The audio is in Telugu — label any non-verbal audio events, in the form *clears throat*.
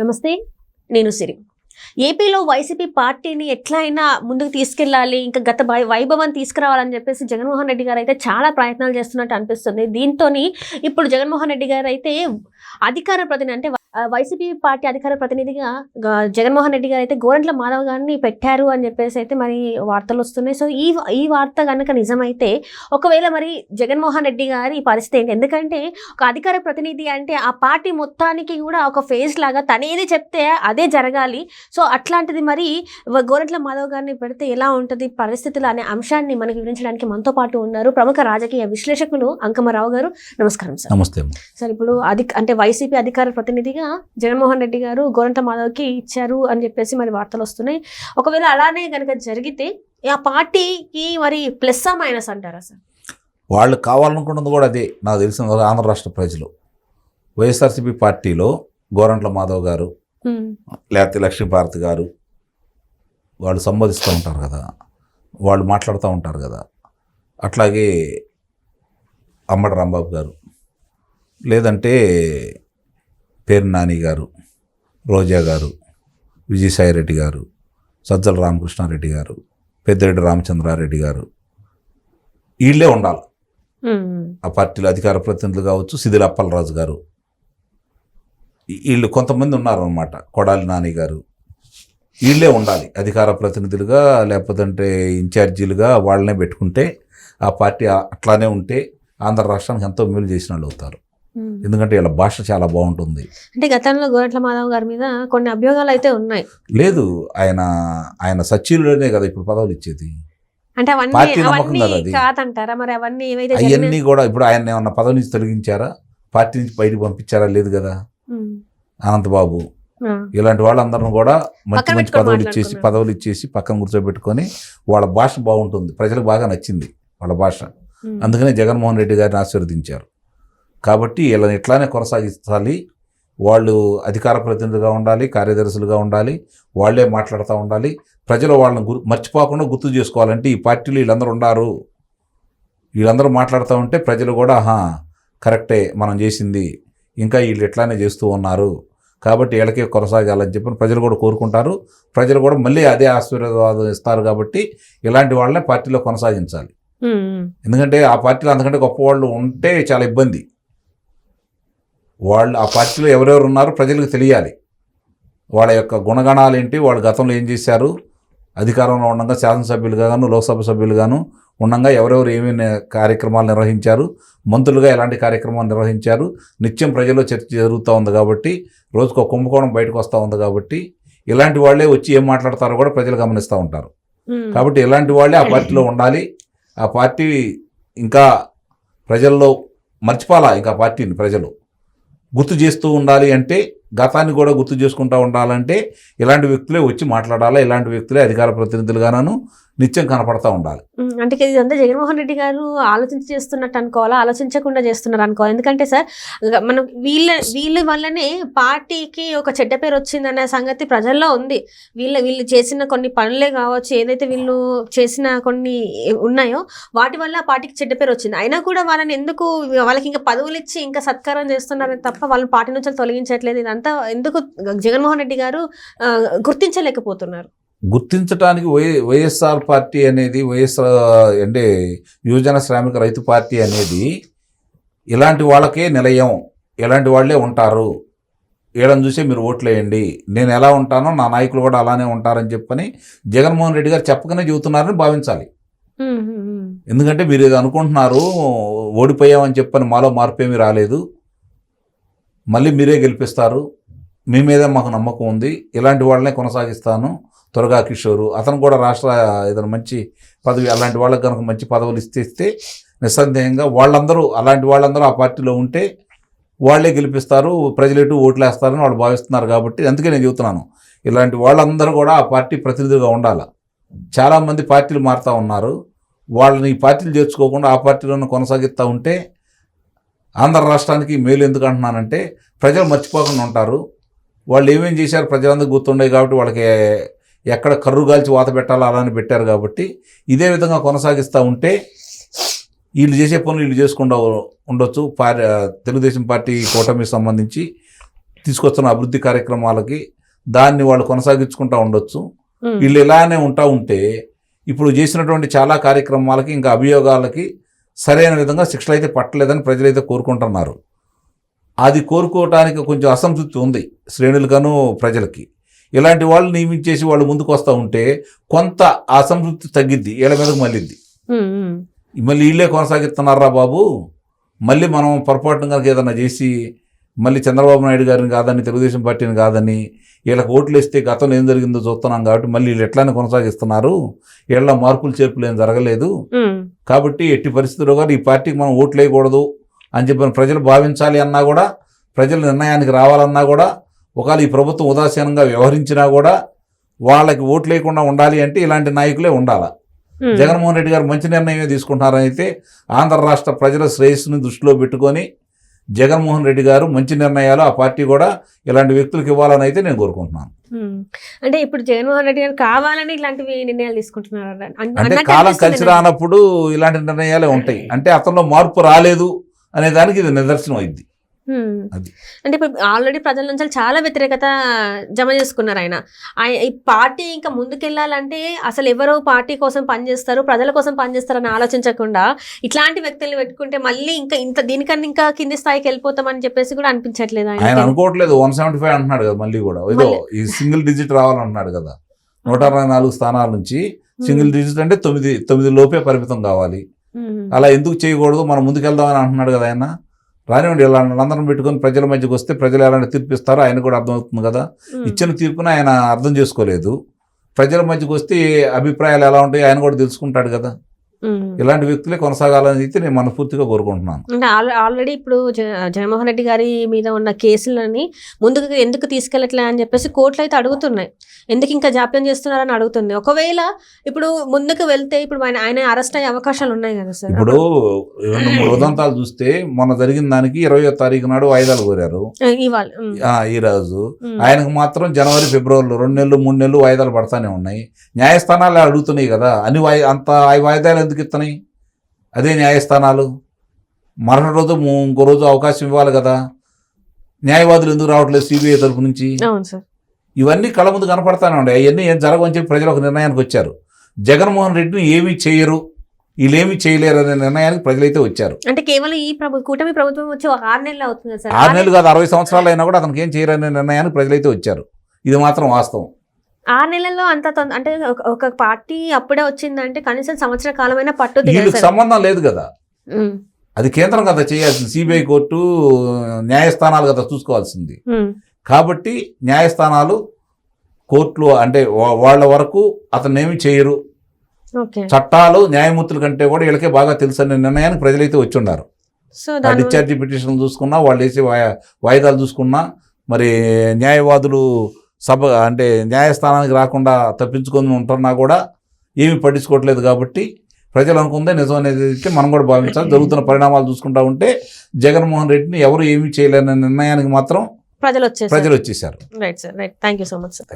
నమస్తే నేను సిరి. ఏపీలో వైసీపీ పార్టీని ఎట్లా అయినా ముందుకు తీసుకెళ్ళాలి ఇంకా గత వైభవం తీసుకురావాలని చెప్పేసి జగన్మోహన్ రెడ్డి గారు అయితే చాలా ప్రయత్నాలు చేస్తున్నట్టు అనిపిస్తుంది. దీంతో ఇప్పుడు జగన్మోహన్ రెడ్డి గారు అయితే అధికార ప్రతిని అంటే వైసీపీ పార్టీ అధికార ప్రతినిధిగా జగన్మోహన్ రెడ్డి గారు అయితే గోరంట్ల మాధవ్ గారిని పెట్టారు అని చెప్పేసి అయితే మరి వార్తలు వస్తున్నాయి. సో ఈ ఈ వార్త కనుక నిజమైతే ఒకవేళ మరి జగన్మోహన్ రెడ్డి గారి పరిస్థితి ఏంటి? ఎందుకంటే ఒక అధికార ప్రతినిధి అంటే ఆ పార్టీ మొత్తానికి కూడా ఒక ఫేజ్ లాగా తనేది చెప్తే అదే జరగాలి. సో అట్లాంటిది మరి గోరంట్ల మాధవ్ గారిని పెడితే ఎలా ఉంటుంది? పరిస్థితులు అనే అంశాన్ని మనకి వివరించడానికి మనతో పాటు ఉన్నారు ప్రముఖ రాజకీయ విశ్లేషకులు అంకమరావు గారు. నమస్కారం సార్. నమస్తే. సార్ ఇప్పుడు అధి అంటే వైసీపీ అధికార ప్రతినిధిగా జగన్మోహన్ రెడ్డి గారు గోరంట మాధవ్కి ఇచ్చారు అని చెప్పేసి మరి వార్తలు వస్తున్నాయి. ఒకవేళ అలానే కనుక జరిగితే ఆ పార్టీకి మరి ప్లస్ మైనస్ అంటారా సార్? వాళ్ళు కావాలనుకున్నది కూడా అదే. నాకు తెలిసిన ఆంధ్ర రాష్ట్ర ప్రజలు. వైఎస్ఆర్సీపీ పార్టీలో గోరంట్ల మాధవ్ గారు లేకపోతే లక్ష్మీభారతి గారు వాళ్ళు సంబోధిస్తూ ఉంటారు కదా. వాళ్ళు మాట్లాడుతూ ఉంటారు కదా. అట్లాగే అమ్మడి రాంబాబు గారు. లేదంటే పేరు నాని గారు రోజా గారు విజయసాయిరెడ్డి గారు సజ్జల రామకృష్ణారెడ్డి గారు పెద్దిరెడ్డి రామచంద్రారెడ్డి గారు. వీళ్ళే ఉండాలి. ఆ పార్టీలో అధికార ప్రతినిధులు కావచ్చు సిదిల అప్పలరాజు గారు. వీళ్ళు కొంతమంది ఉన్నారనమాట కొడాలి నాని గారు. వీళ్ళే ఉండాలి అధికార ప్రతినిధులుగా లేకపోతే ఇన్ఛార్జీలుగా వాళ్ళనే పెట్టుకుంటే ఆ పార్టీ అట్లానే ఉంటే ఆంధ్ర రాష్ట్రానికి ఎంతో మేలు చేసిన వాళ్ళు అవుతారు. ఎందుకంటే వీళ్ళ భాష చాలా బాగుంటుంది. అంటే గతంలో గోరంట్ల మాధవ్ గారి మీద కొన్ని అభియోగాలు అయితే ఉన్నాయి. లేదు ఆయన ఆయన సచివులనే కదా ఇప్పుడు పదవులు ఇచ్చేది. అంటే అవన్నీ అవన్నీ. కాదంటారా? మరి అవన్నీ ఏవైతే జరిగినాయి- అవన్నీ కూడా ఇప్పుడు ఆయన ఏమన్నా పదవి నుంచి తొలగించారా? పార్టీ నుంచి బయటకు పంపించారా? లేదు కదా. అనంతబాబు. ఇలాంటి వాళ్ళందరిని కూడా మంచి మంచి పదవులు ఇచ్చేసి. పదవులు ఇచ్చేసి పక్కన కూర్చోబెట్టుకొని వాళ్ళ భాష బాగుంటుంది. ప్రజలకు బాగా నచ్చింది వాళ్ళ భాష. అందుకనే జగన్మోహన్ రెడ్డి గారిని ఆశీర్వదించారు. కాబట్టి వీళ్ళని ఇట్లానే కొనసాగించాలి వాళ్ళు అధికార ప్రతినిధిగా ఉండాలి కార్యదర్శులుగా ఉండాలి వాళ్ళే మాట్లాడుతూ ఉండాలి. ప్రజలు వాళ్ళని గుర్ మర్చిపోకుండా గుర్తు చేసుకోవాలంటే ఈ పార్టీలో వీళ్ళందరూ ఉన్నారు వీళ్ళందరూ మాట్లాడుతూ ఉంటే ప్రజలు కూడా ఆహా కరెక్టే మనం చేసింది. ఇంకా వీళ్ళు ఇట్లానే చేస్తూ ఉన్నారు. కాబట్టి వీళ్ళకే కొనసాగాలని చెప్పి ప్రజలు కూడా కోరుకుంటారు. ప్రజలు కూడా మళ్ళీ అదే ఆశీర్వాదం ఇస్తారు కాబట్టి ఇలాంటి వాళ్ళనే పార్టీలో కొనసాగించాలి. ఎందుకంటే ఆ పార్టీలో అంతకంటే గొప్ప వాళ్ళు ఉంటే చాలా ఇబ్బంది. వాళ్ళు ఆ పార్టీలో ఎవరెవరు ఉన్నారో ప్రజలకు తెలియాలి. వాళ్ళ యొక్క గుణగణాలు ఏంటి? వాళ్ళు గతంలో ఏం చేశారు? అధికారంలో ఉండగా శాసనసభ్యులుగాను లోక్సభ సభ్యులుగాను ఉండగా ఎవరెవరు ఏమేమి కార్యక్రమాలు నిర్వహించారు? మంత్రులుగా ఎలాంటి కార్యక్రమాలు నిర్వహించారు? నిత్యం ప్రజల్లో చర్చ జరుగుతూ ఉంది కాబట్టి రోజుకు కుంభకోణం బయటకు వస్తూ ఉంది కాబట్టి ఇలాంటి వాళ్ళే వచ్చి ఏం మాట్లాడతారో కూడా ప్రజలు గమనిస్తూ ఉంటారు. కాబట్టి ఇలాంటి వాళ్ళే ఆ పార్టీలో ఉండాలి. ఆ పార్టీ ఇంకా ప్రజల్లో మర్చిపోవాలా ఇంకా పార్టీని ప్రజలు. గుర్తు చేస్తూ ఉండాలి అంటే గతాన్ని కూడా గుర్తు చేసుకుంటూ ఉండాలంటే ఇలాంటి వ్యక్తులే వచ్చి మాట్లాడాలా ఇలాంటి వ్యక్తులే అధికార ప్రతినిధులుగాను నిత్యం కనపడతా ఉండాలి. ఉమ్, అంటే ఇదంతా జగన్మోహన్ రెడ్డి గారు ఆలోచించి చేస్తున్నట్టు అనుకోవాలా? ఆలోచించకుండా చేస్తున్నారు అనుకోవాలి? ఎందుకంటే సార్ మనం వీళ్ళ వీళ్ళ వల్లనే పార్టీకి ఒక చెడ్డ పేరు వచ్చిందనే సంగతి ప్రజల్లో ఉంది. వీళ్ళ వీళ్ళు చేసిన కొన్ని పనులే కావచ్చు ఏదైతే వీళ్ళు చేసిన కొన్ని ఉన్నాయో వాటి వల్ల ఆ పార్టీకి చెడ్డ పేరు వచ్చింది. అయినా కూడా వాళ్ళని ఎందుకు వాళ్ళకి ఇంకా పదవులు ఇచ్చి ఇంకా సత్కారం చేస్తున్నారని తప్ప వాళ్ళని పార్టీ నుంచి తొలగించట్లేదు. ఇదంతా ఎందుకు జగన్మోహన్ రెడ్డి గారు గుర్తించలేకపోతున్నారు. గుర్తించడానికి వై వైఎస్ఆర్ పార్టీ అనేది వైఎస్ఆర్ అంటే యువజన శ్రామిక రైతు పార్టీ అనేది ఇలాంటి వాళ్ళకే నిలయం. ఇలాంటి వాళ్ళే ఉంటారు. వీళ్ళని చూసే మీరు ఓట్లు వేయండి నేను ఎలా ఉంటానో నా నాయకులు కూడా అలానే ఉంటారని చెప్పని జగన్మోహన్ రెడ్డి గారు చెప్పకనే చెబుతున్నారని భావించాలి. ఎందుకంటే మీరు ఏదో అనుకుంటున్నారు ఓడిపోయామని చెప్పని మాలో మార్పు ఏమీ రాలేదు. మళ్ళీ మీరే గెలిపిస్తారు. మీ మీద మాకు నమ్మకం ఉంది. ఇలాంటి వాళ్ళనే కొనసాగిస్తాను. త్వరగా కిషోరు అతను కూడా రాష్ట్ర ఏదైనా మంచి పదవి అలాంటి వాళ్ళకి కనుక మంచి పదవులు ఇస్తే ఇస్తే నిస్సందేహంగా వాళ్ళందరూ అలాంటి వాళ్ళందరూ ఆ పార్టీలో ఉంటే వాళ్ళే గెలిపిస్తారు ప్రజలు ఎటు ఓట్లేస్తారని వాళ్ళు భావిస్తున్నారు కాబట్టి అందుకే నేను చెబుతున్నాను. ఇలాంటి వాళ్ళందరూ కూడా ఆ పార్టీ ప్రతినిధిగా ఉండాలి. చాలామంది పార్టీలు మారుతూ ఉన్నారు. వాళ్ళని ఈ పార్టీలు చేర్చుకోకుండా ఆ పార్టీలోనే కొనసాగిస్తూ ఉంటే ఆంధ్ర రాష్ట్రానికి మేలు ఎందుకు అంటున్నానంటే ప్రజలు మర్చిపోకుండా ఉంటారు. వాళ్ళు ఏమేం చేశారు ప్రజలందరూ గుర్తుండే కాబట్టి వాళ్ళకి ఎక్కడ కర్రు గాల్చి వాత పెట్టాలో అలానే పెట్టారు కాబట్టి ఇదే విధంగా కొనసాగిస్తూ ఉంటే వీళ్ళు చేసే పనులు వీళ్ళు చేసుకుండా ఉండొచ్చు. పార్ తెలుగుదేశం పార్టీ కూటమికి సంబంధించి తీసుకొస్తున్న అభివృద్ధి కార్యక్రమాలకి దాన్ని వాళ్ళు కొనసాగించుకుంటూ ఉండొచ్చు. వీళ్ళు ఇలానే ఉంటా ఉంటే ఇప్పుడు చేసినటువంటి చాలా కార్యక్రమాలకి ఇంకా అభియోగాలకి సరైన విధంగా శిక్షలు అయితే పట్టలేదని ప్రజలైతే కోరుకుంటున్నారు. అది కోరుకోవటానికి కొంచెం అసంతృప్తి ఉంది శ్రేణులుగాను ప్రజలకి. ఇలాంటి వాళ్ళు నియమించేసి వాళ్ళు ముందుకు వస్తూ ఉంటే కొంత అసంతృప్తి తగ్గిద్ది వీళ్ళ మీదకి మళ్ళీద్ది. ఉమ్, మళ్ళీ వీళ్ళే కొనసాగిస్తున్నారా బాబు? మళ్ళీ మనం పొరపాటున కనుక ఏదన్నా చేసి మళ్ళీ చంద్రబాబు నాయుడు గారిని కాదని తెలుగుదేశం పార్టీని కాదని వీళ్ళకి ఓట్లు వేస్తే గతంలో ఏం జరిగిందో చూస్తున్నాం కాబట్టి మళ్ళీ వీళ్ళు ఎట్లానే కొనసాగిస్తున్నారు? వీళ్ళ మార్పులు చేర్పులు ఏం జరగలేదు. కాబట్టి ఎట్టి పరిస్థితుల్లో కూడా ఈ పార్టీకి మనం ఓట్లు వేయకూడదు అని చెప్పిన ప్రజలు భావించాలి అన్నా కూడా ప్రజల నిర్ణయానికి రావాలన్నా కూడా ఒకవేళ ఈ ప్రభుత్వం ఉదాసీనంగా వ్యవహరించినా కూడా వాళ్ళకి ఓట్లు వేయకుండా ఉండాలి అంటే ఇలాంటి నాయకులే ఉండాలి. జగన్మోహన్ రెడ్డి గారు మంచి నిర్ణయమే తీసుకుంటున్నారని అయితే ఆంధ్ర రాష్ట్ర ప్రజల శ్రేయస్సుని దృష్టిలో పెట్టుకొని జగన్మోహన్ రెడ్డి గారు మంచి నిర్ణయాలు ఆ పార్టీ కూడా ఇలాంటి వ్యక్తులకు ఇవ్వాలని అయితే నేను కోరుకుంటున్నాను. అంటే ఇప్పుడు జగన్మోహన్ రెడ్డి గారు కావాలని ఇలాంటివి నిర్ణయాలు తీసుకుంటున్నారు అంటే కాలం కలిసి. రానప్పుడు ఇలాంటి నిర్ణయాలే ఉంటాయి అంటే అతనిలో మార్పు రాలేదు అనే దానికి ఇది నిదర్శనం అయింది. అది. అంటే ఇప్పుడు ఆల్రెడీ ప్రజల నుంచి చాలా వ్యతిరేకత జమ చేసుకున్నారు ఆయన. ఆయ- ఈ పార్టీ ఇంకా ముందుకెళ్ళాలంటే అసలు ఎవరో పార్టీ కోసం పనిచేస్తారు ప్రజల కోసం పనిచేస్తారని ఆలోచించకుండా ఇట్లాంటి వ్యక్తుల్ని పెట్టుకుంటే మళ్ళీ ఇంకా ఇంత దీనికన్నా ఇంకా కింది స్థాయికి వెళ్ళిపోతామని చెప్పేసి కూడా అనిపించట్లేదు ఆయన అనుకోవట్లేదు వన్ సెవెంటీ ఫైవ్ అంటున్నాడు కదా మళ్ళీ కూడా. ఏదో మళ్ళీ- ఈ సింగిల్ డిజిట్ రావాలంటున్నాడు కదా. నూట అరవై నాలుగు స్థానాల నుంచి సింగిల్ డిజిట్ అంటే తొమ్మిది తొమ్మిది లోపే పరిమితం కావాలి. అలా ఎందుకు చేయకూడదు మనం ముందుకెళ్దామని అంటున్నాడు కదా ఆయన. రానివ్వండి ఇలా అందరం పెట్టుకొని ప్రజల మధ్యకి వస్తే ప్రజలు ఎలాంటి తీర్పు ఇస్తారో ఆయన కూడా అర్థమవుతుంది కదా. ఇచ్చిన తీర్పును ఆయన అర్థం చేసుకోలేదు. ప్రజల మధ్యకి వస్తే అభిప్రాయాలు ఎలా ఉంటాయో ఆయన కూడా తెలుసుకుంటాడు కదా. ఇలాంటి వ్యక్తులే కొనసాగాలని అయితే నేను మనస్ఫూర్తిగా కోరుకుంటున్నాను. ఆల్రెడీ ఇప్పుడు జగన్మోహన్ రెడ్డి గారి మీద ఉన్న కేసులని ముందుకు ఎందుకు తీసుకెళ్ళట్లే అని చెప్పేసి కోర్టులు అయితే అడుగుతున్నాయి. ఎందుకు ఇంకా జాప్యం చేస్తున్నారని అడుగుతుంది. ఒకవేళ ఇప్పుడు ముందుకు వెళ్తే ఇప్పుడు ఆయన ఆయన అరెస్ట్ అయ్యే అవకాశాలు ఉన్నాయి కదా సార్. ఇప్పుడు రెండు మూడు ఉదంతాలు చూస్తే మొన్న జరిగిన దానికి ఇరవయో తారీఖు నాడు వాయిదాలు కోరారు. ఈ రోజు. ఆయనకు మాత్రం జనవరి ఫిబ్రవరిలో రెండు నెలలు మూడు నెలలు వాయిదాలు పడతానే ఉన్నాయి. న్యాయస్థానాలు అడుగుతున్నాయి కదా. వాయి అంత ఆ వాయిదాలు ఎందుకు ఇస్తున్నాయి అదే న్యాయస్థానాలు. మరణ రోజు ఇంకో రోజు అవకాశం ఇవ్వాలి కదా. న్యాయవాదులు ఎందుకు రావట్లేదు సిబిఐ తరపు నుంచి? ఇవన్నీ కళ్ళ ముందు కనపడతానే ఉన్నాయి అవన్నీ ఏం జరగవని చెప్పి ప్రజలు ఒక నిర్ణయానికి వచ్చారు. జగన్మోహన్ రెడ్డిని ఏమీ చేయరు. వీళ్ళేమీ చేయలేరు అనే నిర్ణయానికి ప్రజలైతే వచ్చారు. అంటే కేవలం ఈ కూటమి ప్రభుత్వం వచ్చి ఒక ఆరు నెలలు అవుతుంది ఆరు నెలలు కాదు అరవై సంవత్సరాలు అయినా కూడా అతనికి ఏం చేయరనే నిర్ణయానికి ప్రజలైతే వచ్చారు. ఇది మాత్రం వాస్తవం. ఆరు నెలల్లో అంత అంటే ఒక- పార్టీ అప్పుడే వచ్చిందంటే కనీసం సంవత్సర కాలమైనా సార్? సంబంధం లేదు కదా. అది కేంద్రం కదా చేయాల్సింది. సిబిఐ కోర్టు న్యాయస్థానాలు కదా చూసుకోవాల్సింది. కాబట్టి న్యాయస్థానాలు కోర్టులు అంటే వాళ్ళ వరకు అతను ఏమి చేయరు చట్టాలు న్యాయమూర్తుల కంటే కూడా వీళ్ళకే బాగా తెలుసు అనే నిర్ణయానికి ప్రజలైతే వచ్చి ఉన్నారు ఆ డిశ్చార్జి పిటిషన్ చూసుకున్నా వాళ్ళు వేసే వాయి- వాయిదాలు చూసుకున్నా మరి న్యాయవాదులు సభ అంటే న్యాయస్థానానికి రాకుండా తప్పించుకొని ఉంటున్నా కూడా ఏమీ పట్టించుకోవట్లేదు కాబట్టి ప్రజలు అనుకుందే నిజం అనేది అయితే మనం కూడా భావించాలి. *clears throat* జరుగుతున్న పరిణామాలు చూసుకుంటా ఉంటే జగన్మోహన్ రెడ్డిని ఎవరు ఏమీ చేయలేని నిర్ణయానికి మాత్రం ప్రజలు వచ్చేసారు. ప్రజలు వచ్చేసారు. Right sir right thank so much sir